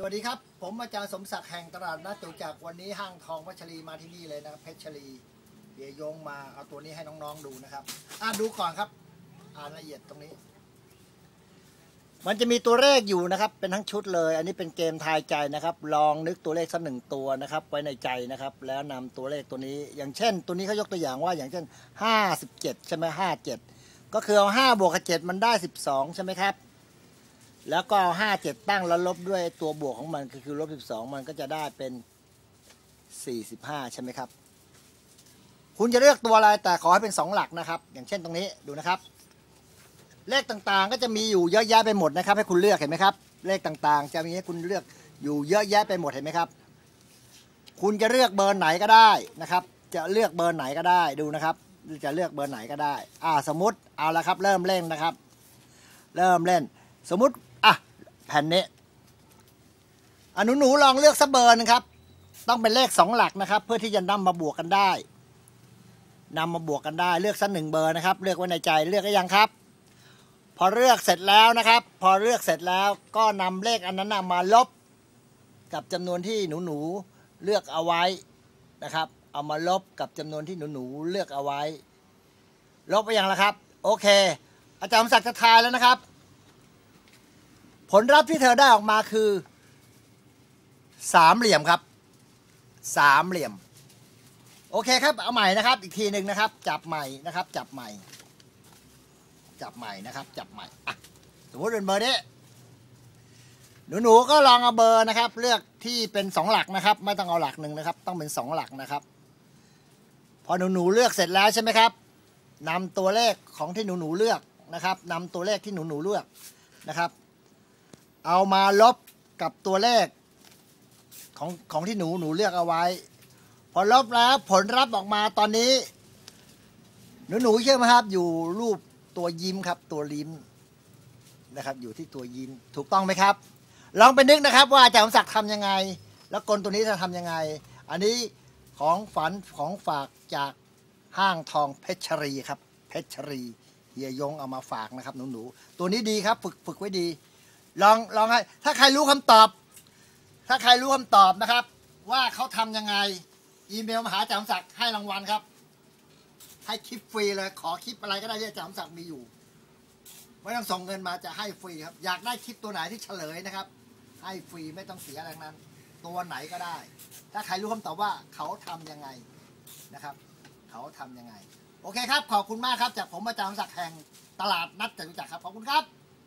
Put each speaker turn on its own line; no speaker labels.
สวัสดีครับ ผมอาจารย์สมศักดิ์แห่งตลาดนัดจตุจักรวันนี้ห้างทองวัชรีมาที่นี่เลยนะครับเพชรชลีเบียยงมาเอาตัวนี้ให้น้องๆดูนะครับ อ่านดูก่อนครับ อ่านละเอียดตรงนี้ มันจะมีตัวเลขอยู่นะครับ เป็นทั้งชุดเลย อันนี้เป็นเกมทายใจนะครับ ลองนึกตัวเลขสักหนึ่งตัวนะครับ ไว้ในใจนะครับ แล้วนำตัวเลขตัวนี้ อย่างเช่น ตัวนี้เขายกตัวอย่างว่าอย่างเช่นห้าสิบเจ็ดใช่ไหมห้าเจ็ดก็คือเอาห้าบวกกับเจ็ดมันได้สิบสองใช่ไหมครับ แล้วก็เอาห้าเจ็ดตั้งแล้วลบด้วยตัวบวกของมันคือลบสิบสองมันก็จะได้เป็นสี่สิบห้าใช่ไหมครับ คุณจะเลือกตัวอะไรแต่ขอให้เป็นสองหลักนะครับ อย่างเช่นตรงนี้ดูนะครับ เลขต่างๆก็จะมีอยู่เยอะแยะไปหมดนะครับ ให้คุณเลือกเห็นไหมครับ เลขต่างๆ จะมีให้คุณเลือกอยู่เยอะแยะไปหมดเห็นไหมครับ คุณจะเลือกเบอร์ไหนก็ได้นะครับ จะเลือกเบอร์ไหนก็ได้ดูนะครับ จะเลือกเบอร์ไหนก็ได้ อ่าสมมติเอาละครับ เริ่มเล่นนะครับ เริ่มเล่น สมมติ แผ่นนี้อนูหนูลองเลือกสักเบอร์นึงครับ ต้องเป็นเลขสองหลักนะครับ เพื่อที่จะนำมาบวกกันได้นำมาบวกกันได้เลือกสักหนึ่งเบอร์นะครับ เลือกไว้ในใจเลือกก็ยังครับ พอเลือกเสร็จแล้วนะครับ พอเลือกเสร็จแล้วก็นำเลขอันนั้นนะมาลบ กับจำนวนที่หนูหนูเลือกเอาไว้นะครับ เอามาลบกับจำนวนที่หนูหนูเลือกเอาไว้ ลบไปยังแล้วครับ โอเค อาจารย์ศักดิ์จะทายแล้วนะครับ ผลลัพธ์ที่เธอได้ออกมาคือสามเหลี่ยมครับสามเหลี่ยม โอเคครับ เอาใหม่นะครับ อีกทีหนึ่งนะครับ จับใหม่นะครับ จับใหม่ จับใหม่นะครับ จับใหม่อะสมมติเป็นเบอร์นี้หนูหนูก็ลองเอาเบอร์นะครับ เลือกที่เป็นสองหลักนะครับ ไม่ต้องเอาหลักหนึ่งนะครับ ต้องเป็นสองหลักนะครับ พอหนูหนูเลือกเสร็จแล้วใช่ไหมครับนำตัวเลขของที่หนูหนูเลือกนะครับนำตัวเลขที่หนูหนูเลือกนะครับ เอามาลบกับตัวเลขของของที่หนูหนูเลือกเอาไว้ พอลบแล้วผลลัพธ์ออกมาตอนนี้ หนูหนูเชื่อไหมครับ อยู่รูปตัวยิ้มครับ ตัวลิ้มนะครับ อยู่ที่ตัวยิ้มถูกต้องไหมครับ ลองไปนึกนะครับ ว่าอาจารย์สมศักดิ์ทำยังไง แล้วกลตัวนี้จะทำยังไง อันนี้ของฝันของฝากจากห้างทองเพชรรีครับ เพชรรีเฮียยงเอามาฝากนะครับหนูหนูตัวนี้ดีครับ ฝึกฝึกไว้ดี ลองลองให้ถ้าใครรู้คำตอบ ถ้าใครรู้คำตอบนะครับ ว่าเขาทำยังไง อีเมลมาหาอาจารย์ศักดิ์ให้รางวัลครับ ให้คลิปฟรีเลย ขอคลิปอะไรก็ได้ที่อาจารย์ศักดิ์มีอยู่ไม่ต้องส่งเงินมาจะให้ฟรีครับ อยากได้คลิปตัวไหนที่เฉลยนะครับ ให้ฟรีไม่ต้องเสียอะไรนั้น ตัวไหนก็ได้ ถ้าใครรู้คำตอบว่าเขาทำยังไงนะครับ เขาทำยังไง โอเคครับ ขอบคุณมากครับ จากผมอาจารย์ศักดิ์แห่งตลาดนัดจตุจักรครับ ขอบคุณครับ